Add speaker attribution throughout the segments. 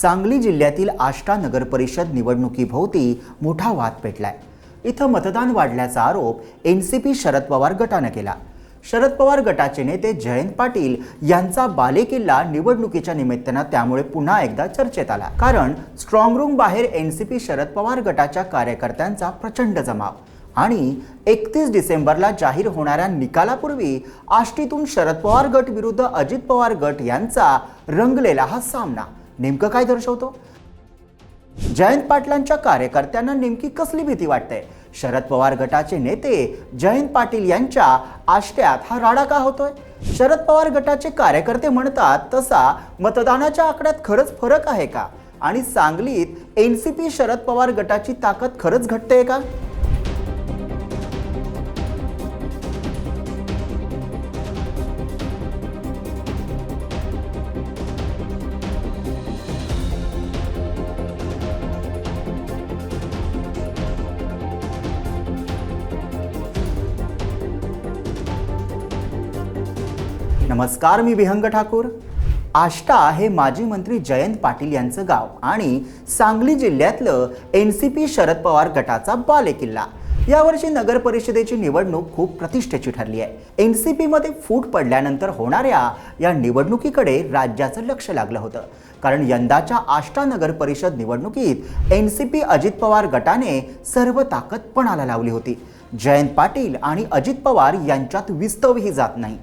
Speaker 1: सांगली जिल्ह्यातील आष्टा नगर परिषद निवडणुकीभोवती मोठा वाद पेटलाय. इथं मतदान वाढल्याचा आरोप N C P Sharad Pawar गटानं केला. शरद पवार गटाचे नेते जयंत पाटील यांचा बालेकिल्ला निवडणुकीच्या निमित्तानं त्यामुळे पुन्हा एकदा चर्चेत आला. कारण स्ट्रॉंग रूम बाहेर N C P Sharad Pawar गटाच्या कार्यकर्त्यांचा प्रचंड जमाव आणि एकतीस डिसेंबरला जाहीर होणाऱ्या निकालापूर्वी आष्टीतून शरद पवार गट विरुद्ध अजित पवार गट यांचा रंगलेला हा सामना नेमकं काय दर्शवतो? जयंत पाटलांच्या कार्यकर्त्यांना नेमकी कसली भीती वाटते? शरद पवार गटाचे नेते जयंत पाटील यांच्या आष्ट्यात हा राडा का होतोय? शरद पवार गटाचे कार्यकर्ते म्हणतात तसा मतदानाच्या आकड्यात खरंच फरक आहे का? आणि सांगलीत N C P Sharad Pawar गटाची ताकद खरंच घटते का? नमस्कार मी विहंग ठाकूर. आष्टा हे माजी मंत्री जयंत पाटील यांचं गाव आणि सांगली जिल्ह्यातलं N C P Sharad Pawar गटाचा बालेकिल्ला. यावर्षी नगर परिषदेची निवडणूक खूप प्रतिष्ठेची ठरली आहे. एन सी पीमध्ये फूट पडल्यानंतर होणाऱ्या या निवडणुकीकडे राज्याचं लक्ष लागलं होतं. कारण यंदाच्या आष्टा नगर परिषद निवडणुकीत N C P Ajit Pawar गटाने सर्व ताकद पणाला लावली होती. जयंत पाटील आणि अजित पवार यांच्यात विस्तवही जात नाही.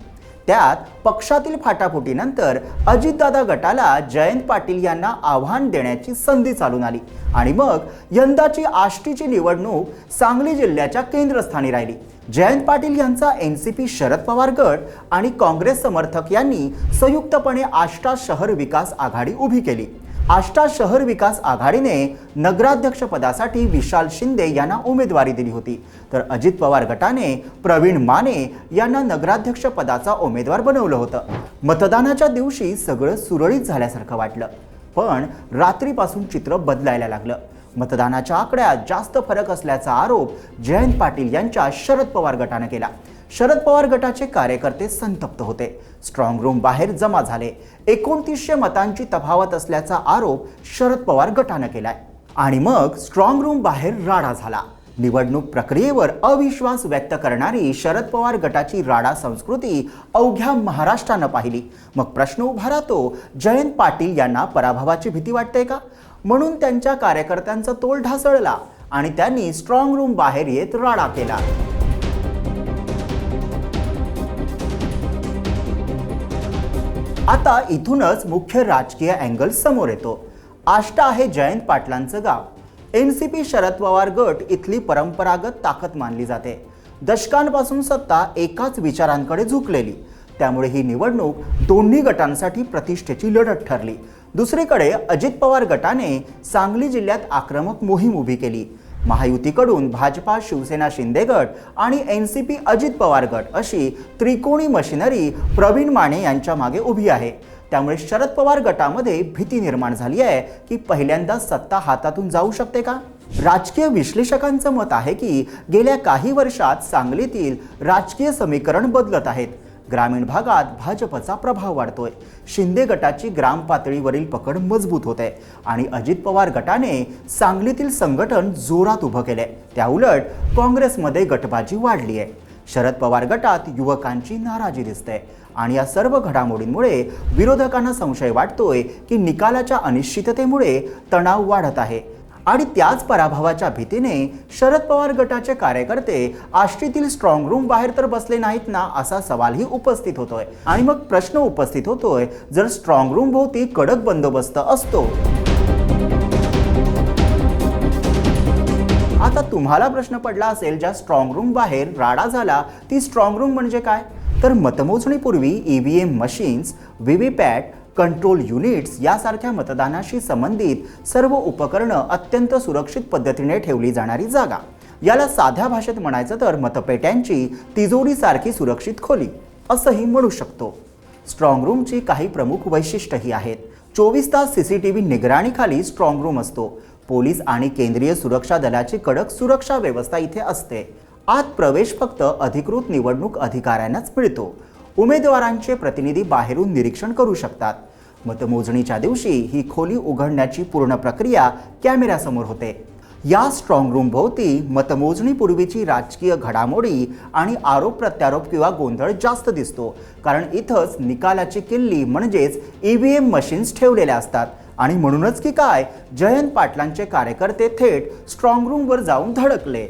Speaker 1: त्यात पक्षातील फाटाफुटीनंतर अजितदादा गटाला जयंत पाटील यांना आव्हान देण्याची संधी चालून आली. आणि मग यंदाची आष्टीची निवडणूक सांगली जिल्ह्याच्या केंद्रस्थानी राहिली. जयंत पाटील यांचा N C P Sharad Pawar गट आणि काँग्रेस समर्थक यांनी संयुक्तपणे आष्टा शहर विकास आघाडी उभी केली. आष्टा शहर विकास आघाडीने नगराध्यक्षपदासाठी विशाल शिंदे यांना उमेदवारी दिली होती. तर अजित पवार गटाने प्रवीण माने यांना नगराध्यक्षपदाचा उमेदवार बनवलं होतं. मतदानाच्या दिवशी सगळं सुरळीत झाल्यासारखं वाटलं. पण रात्रीपासून चित्र बदलायला लागलं. मतदानाच्या आकड्यात जास्त फरक असल्याचा आरोप जयंत पाटील यांच्या शरद पवार गटानं केला. शरद पवार गटाचे कार्यकर्ते संतप्त होते. स्ट्रॉंग रूम बाहेर जमा झाले. एकोणतीसशे मतांची तफावत असल्याचा आरोप शरद पवार गटानं केलाय. आणि मग स्ट्रॉंग रूम बाहेर राडा झाला. निवडणूक प्रक्रियेवर अविश्वास व्यक्त करणारी शरद पवार गटाची राडा संस्कृती अवघ्या महाराष्ट्रानं पाहिली. मग प्रश्न उभा राहतो जयंत पाटील यांना पराभवाची भीती वाटते का? म्हणून त्यांच्या कार्यकर्त्यांचा तोल ढासळला आणि त्यांनी स्ट्रॉंग रूम बाहेर येत राडा केला. आता इथूनच मुख्य राजकीय अँगल समोर येतो. आष्टा आहे जयंत पाटलांचं गाव. N C P Sharad Pawar गट इथली परंपरागत ताकद मानली जाते. दशकांपासून सत्ता एकाच विचारांकडे झुकलेली. त्यामुळे ही निवडणूक दोन्ही गटांसाठी प्रतिष्ठेची लढत ठरली. दुसरीकडे अजित पवार गटाने सांगली जिल्ह्यात आक्रमक मोहीम उभी केली. महायुतीकडून भाजपा शिवसेना शिंदे गट आणि N C P Ajit Pawar गट अशी त्रिकोणी मशिनरी प्रवीण माने यांच्या मागे उभी आहे. त्यामुळे शरद पवार गटामध्ये भीती निर्माण झाली आहे की पहिल्यांदा सत्ता हातातून जाऊ शकते का? राजकीय विश्लेषकांचं मत आहे की गेल्या काही वर्षात सांगलीतील राजकीय समीकरण बदलत आहेत. ग्रामीण भागात भाजपचा प्रभाव वाढतोय. शिंदे गटाची ग्राम पातळीवरील पकड मजबूत होते आणि अजित पवार गटाने सांगलीतील संघटन जोरात उभं केलंय. त्याउलट काँग्रेसमध्ये गटबाजी वाढली आहे शरद पवार गटात युवकांची नाराजी दिसते आणि या सर्व घडामोडींमुळे विरोधकांना संशय वाटतोय की निकालाच्या अनिश्चिततेमुळे तणाव वाढत आहे. आणि त्याच पराभवाच्या भीतीने शरद पवार गटाचे कार्यकर्ते आष्टीतील स्ट्रॉंग रूम बाहेर तर बसले नाहीत ना असा सवालही उपस्थित होतोय. आणि मग प्रश्न उपस्थित होतोय जर स्ट्रॉंग रूम भोवती कडक बंदोबस्त असतो. आता तुम्हाला प्रश्न पडला असेल ज्या स्ट्रॉंग रूम बाहेर राडा झाला ती स्ट्रॉंग रूम म्हणजे काय? तर मतमोजणीपूर्वी E V M machines V V PAT control units यासारख्या मतदानाशी संबंधित सर्व उपकरणं अत्यंत सुरक्षित पद्धतीने ठेवली जाणारी जागा. याला साध्या भाषेत म्हणायचं तर मतपेट्यांची तिजोरीसारखी सुरक्षित खोली असंही म्हणू शकतो. स्ट्रॉंग रूमची काही प्रमुख वैशिष्ट्यही आहेत. चोवीस तास सी सी टी व्ही निगराणीखाली स्ट्रॉंग रूम असतो. पोलीस आणि केंद्रीय सुरक्षा दलाची कडक सुरक्षा व्यवस्था इथे असते. आत प्रवेश फक्त अधिकृत निवडणूक अधिकाऱ्यांनाच मिळतो. उमेदवारांचे प्रतिनिधी बाहेरून निरीक्षण करू शकतात. मतमोजणीच्या दिवशी ही खोली उघडण्याची पूर्ण प्रक्रिया कॅमेऱ्यासमोर होते. या स्ट्रॉंग रूम भोवती मतमोजणीपूर्वीची राजकीय घडामोडी आणि आरोप प्रत्यारोप किंवा गोंधळ जास्त दिसतो. कारण इथंच निकालाची किल्ली म्हणजेच ई व्ही एम मशीन्स ठेवलेल्या असतात. आणि म्हणूनच की काय जयंत पाटलांचे कार्यकर्ते थेट स्ट्रॉंग रूमवर जाऊन धडकले.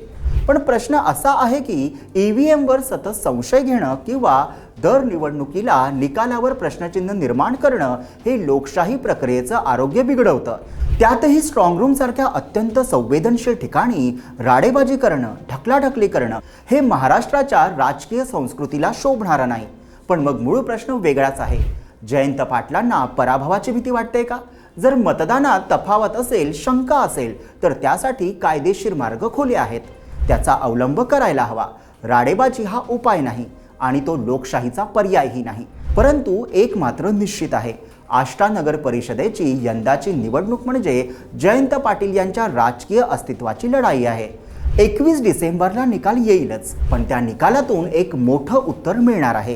Speaker 1: पण प्रश्न असा आहे की ई व्ही एमवर सतत संशय घेणं किंवा दर निवडणुकीला निकालावर प्रश्नचिन्ह निर्माण करणं हे लोकशाही प्रक्रियेचं आरोग्य बिघडवतं. त्यातही स्ट्रॉंगरूमसारख्या अत्यंत संवेदनशील ठिकाणी राडेबाजी करणं ढकलाढकली करणं हे महाराष्ट्राच्या राजकीय संस्कृतीला शोभणारं नाही. पण मग मूळ प्रश्न वेगळाच आहे. जयंत पाटलांना पराभवाची भीती वाटते का? जर मतदानात तफावत असेल शंका असेल तर त्यासाठी कायदेशीर मार्ग खुले आहेत. त्याचा अवलंब करायला हवा. राडेबाजी हा उपाय नाही. आणि तो लोकशाहीचा पर्यायही नाही. परंतु एक मात्र निश्चित आहे. आष्टा नगर परिषदेची यंदाची निवडणूक म्हणजे जयंत पाटील यांच्या राजकीय अस्तित्वाची लढाई आहे. एकवीस डिसेंबरला निकाल येईलच पण त्या निकालातून एक मोठं उत्तर मिळणार आहे.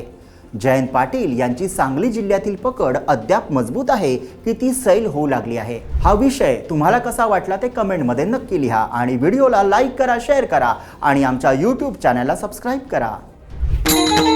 Speaker 1: जयंत पाटील यांची सांगली जिल्ह्यातील पकड अद्याप मजबूत आहे की ती सैल होऊ लागली आहे. हा विषय तुम्हाला कसा वाटला ते कमेंटमध्ये नक्की लिहा आणि व्हिडिओला लाईक करा शेअर करा आणि आमच्या यूट्यूब चॅनलला सबस्क्राईब करा. Thank you.